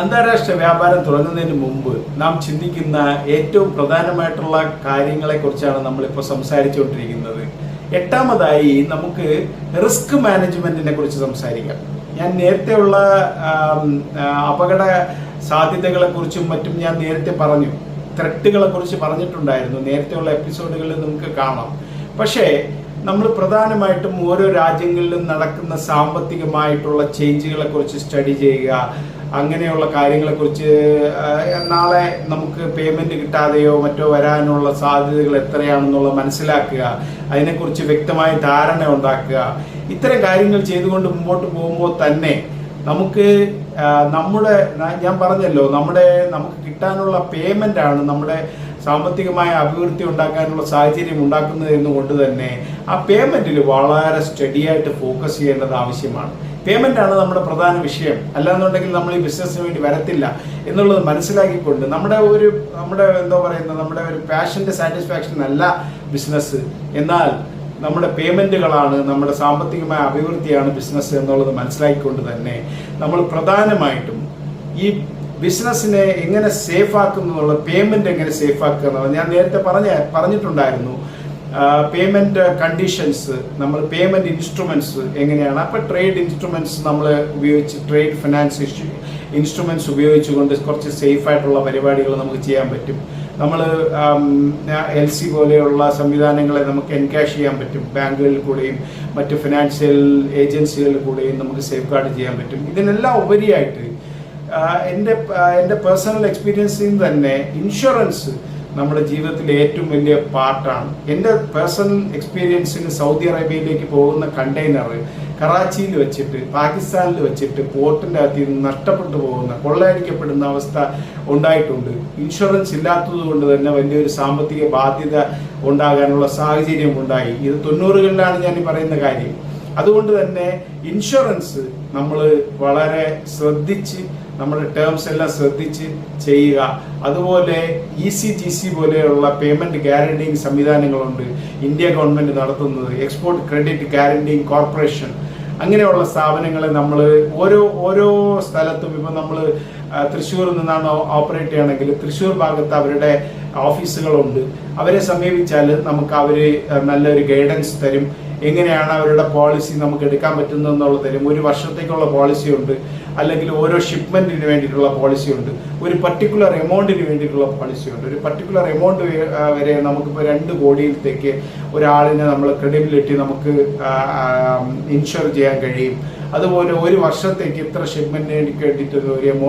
അന്താരാഷ്ട്ര വ്യാപാരം തുടങ്ങുന്നതിന് മുമ്പ് നാം ചിന്തിക്കുന്ന ഏറ്റവും പ്രധാനമായിട്ടുള്ള കാര്യങ്ങളെക്കുറിച്ചാണ് നമ്മളിപ്പോൾ സംസാരിച്ചുകൊണ്ടിരിക്കുന്നത്. എട്ടാമതായി നമുക്ക് റിസ്ക് മാനേജ്മെന്റിനെ കുറിച്ച് സംസാരിക്കാം. ഞാൻ നേരത്തെ ഉള്ള അപകട സാധ്യതകളെ കുറിച്ചും മറ്റും ഞാൻ നേരത്തെ പറഞ്ഞു. ത്രെട്ടുകളെ കുറിച്ച് പറഞ്ഞിട്ടുണ്ടായിരുന്നു. നേരത്തെയുള്ള എപ്പിസോഡുകളിൽ നമുക്ക് കാണാം. പക്ഷേ നമ്മൾ പ്രധാനമായിട്ടും ഓരോ രാജ്യങ്ങളിലും നടക്കുന്ന സാമ്പത്തികമായിട്ടുള്ള ചേഞ്ചുകളെ കുറിച്ച് സ്റ്റഡി ചെയ്യുക അങ്ങനെയുള്ള കാര്യങ്ങളെക്കുറിച്ച് നാളെ നമുക്ക് പേയ്മെന്റ് കിട്ടാതെയോ മറ്റോ വരാനുള്ള സാധ്യതകൾ എത്രയാണെന്നുള്ള മനസ്സിലാക്കുക അതിനെക്കുറിച്ച് വ്യക്തമായ ധാരണ ഉണ്ടാക്കുക. ഇത്തരം കാര്യങ്ങൾ ചെയ്തുകൊണ്ട് മുമ്പോട്ട് പോകുമ്പോൾ തന്നെ നമുക്ക് നമ്മുടെ ഞാൻ പറഞ്ഞല്ലോ നമ്മുടെ നമുക്ക് കിട്ടാനുള്ള പേയ്മെന്റ് ആണ് നമ്മുടെ സാമ്പത്തികമായ അഭിവൃദ്ധി ഉണ്ടാക്കാനുള്ള സാഹചര്യം ഉണ്ടാക്കുന്നത് എന്നുകൊണ്ട് തന്നെ ആ പേയ്മെന്റിൽ വളരെ സ്റ്റഡി ആയിട്ട് ഫോക്കസ് ചെയ്യേണ്ടത് ആവശ്യമാണ്. പേയ്മെന്റ് ആണ് നമ്മുടെ പ്രധാന വിഷയം. അല്ലാന്നുണ്ടെങ്കിൽ നമ്മൾ ഈ ബിസിനസ്സിന് വേണ്ടി വരത്തില്ല എന്നുള്ളത് മനസ്സിലാക്കിക്കൊണ്ട് നമ്മുടെ ഒരു നമ്മുടെ എന്താ പറയുന്നത് നമ്മുടെ ഒരു പാഷന്റെ സാറ്റിസ്ഫാക്ഷൻ അല്ല ബിസിനസ് എന്നാൽ നമ്മുടെ പേയ്മെന്റുകളാണ് നമ്മുടെ സാമ്പത്തികമായ അഭിവൃദ്ധിയാണ് ബിസിനസ് എന്നുള്ളത് മനസ്സിലാക്കിക്കൊണ്ട് തന്നെ നമ്മൾ പ്രധാനമായിട്ടും ഈ ബിസിനസ്സിനെ എങ്ങനെ സേഫ് ആക്കുന്നു എന്നുള്ള പേയ്മെന്റ് എങ്ങനെ സേഫ് ആക്കുക എന്നുള്ളത് ഞാൻ നേരത്തെ പറഞ്ഞ പറഞ്ഞിട്ടുണ്ടായിരുന്നു. പേയ്മെന്റ് കണ്ടീഷൻസ് നമ്മൾ പേയ്മെന്റ് ഇൻസ്ട്രുമെന്റ്സ് എങ്ങനെയാണ് അപ്പോൾ ട്രേഡ് ഇൻസ്ട്രുമെന്റ്സ് നമ്മൾ ഉപയോഗിച്ച് ട്രേഡ് ഫിനാൻസ് ഇൻസ്ട്രുമെന്റ്സ് ഉപയോഗിച്ചുകൊണ്ട് കുറച്ച് സേഫ് ആയിട്ടുള്ള പരിപാടികൾ നമുക്ക് ചെയ്യാൻ പറ്റും. നമ്മൾ എൽ സി പോലെയുള്ള സംവിധാനങ്ങളെ നമുക്ക് എൻകാഷ് ചെയ്യാൻ പറ്റും. ബാങ്കുകളിൽ കൂടെയും മറ്റ് ഫിനാൻഷ്യൽ ഏജൻസികളിൽ കൂടെയും നമുക്ക് സേഫ് ഗാർഡ് ചെയ്യാൻ പറ്റും. ഇതിനെല്ലാം ഉപരിയായിട്ട് എന്റെ എന്റെ പേഴ്സണൽ എക്സ്പീരിയൻസിൽ നിന്ന് തന്നെ ഇൻഷുറൻസ് നമ്മുടെ ജീവിതത്തിലെ ഏറ്റവും വലിയ പാർട്ടാണ് എന്റെ പേഴ്സണൽ എക്സ്പീരിയൻസിന് സൗദി അറേബ്യയിലേക്ക് പോകുന്ന കണ്ടെയ്നർ കറാച്ചിയിൽ വെച്ചിട്ട് പാകിസ്ഥാനിൽ വെച്ചിട്ട് പോർട്ടിന്റെ അകത്ത് നിന്ന് നഷ്ടപ്പെട്ടു പോകുന്ന കൊള്ളയടിക്കപ്പെടുന്ന അവസ്ഥ ഉണ്ടായിട്ടുണ്ട്. ഇൻഷുറൻസ് ഇല്ലാത്തത് കൊണ്ട് തന്നെ വലിയൊരു സാമ്പത്തിക ബാധ്യത ഉണ്ടാകാനുള്ള സാഹചര്യം ഉണ്ടായി. ഇത് തൊണ്ണൂറുകളിലാണ് ഞാൻ പറയുന്ന കാര്യം. അതുകൊണ്ട് തന്നെ ഇൻഷുറൻസ് നമ്മൾ വളരെ ശ്രദ്ധിച്ച് നമ്മുടെ ടേംസ് എല്ലാം ശ്രദ്ധിച്ച് ചെയ്യുക. അതുപോലെ ഇ സി ജി സി പോലെയുള്ള പേയ്മെന്റ് ഗ്യാരണ്ടിങ് സംവിധാനങ്ങളുണ്ട് ഇന്ത്യ ഗവൺമെന്റ് നടത്തുന്നത്. എക്സ്പോർട്ട് ക്രെഡിറ്റ് ഗ്യാരണ്ടിങ് കോർപ്പറേഷൻ അങ്ങനെയുള്ള സ്ഥാപനങ്ങളെ നമ്മൾ ഓരോ ഓരോ സ്ഥലത്തും ഇപ്പം നമ്മൾ തൃശ്ശൂരിൽ നിന്നാണ് ഓപ്പറേറ്റ് ചെയ്യണമെങ്കിൽ തൃശ്ശൂർ ഭാഗത്ത് അവരുടെ ഓഫീസുകളുണ്ട് അവരെ സമീപിച്ചാൽ നമുക്ക് അവർ നല്ലൊരു ഗൈഡൻസ് തരും. എങ്ങനെയാണ് അവരുടെ പോളിസി നമുക്ക് എടുക്കാൻ പറ്റുന്നതെന്നുള്ള തരും. ഒരു വർഷത്തേക്കുള്ള പോളിസി ഉണ്ട്. അല്ലെങ്കിൽ ഓരോ ഷിപ്മെന്റിന് വേണ്ടിയിട്ടുള്ള പോളിസി ഉണ്ട്. ഒരു പർട്ടിക്കുലർ എമൗണ്ടിന് വേണ്ടിയിട്ടുള്ള പോളിസി ഉണ്ട്. ഒരു പർട്ടിക്കുലർ എമൗണ്ട് വരെ നമുക്കിപ്പോൾ രണ്ട് കോടിയിലത്തേക്ക് ഒരാളിനെ നമ്മൾ ക്രെഡിബിലിറ്റി നമുക്ക് ഇൻഷുർ ചെയ്യാൻ കഴിയും. അതുപോലെ ഒരു വർഷത്തേക്ക് ഇത്ര ഷിപ്മെന്റിന് വേണ്ടിയിട്ട് ഒരു എമൗണ്ട്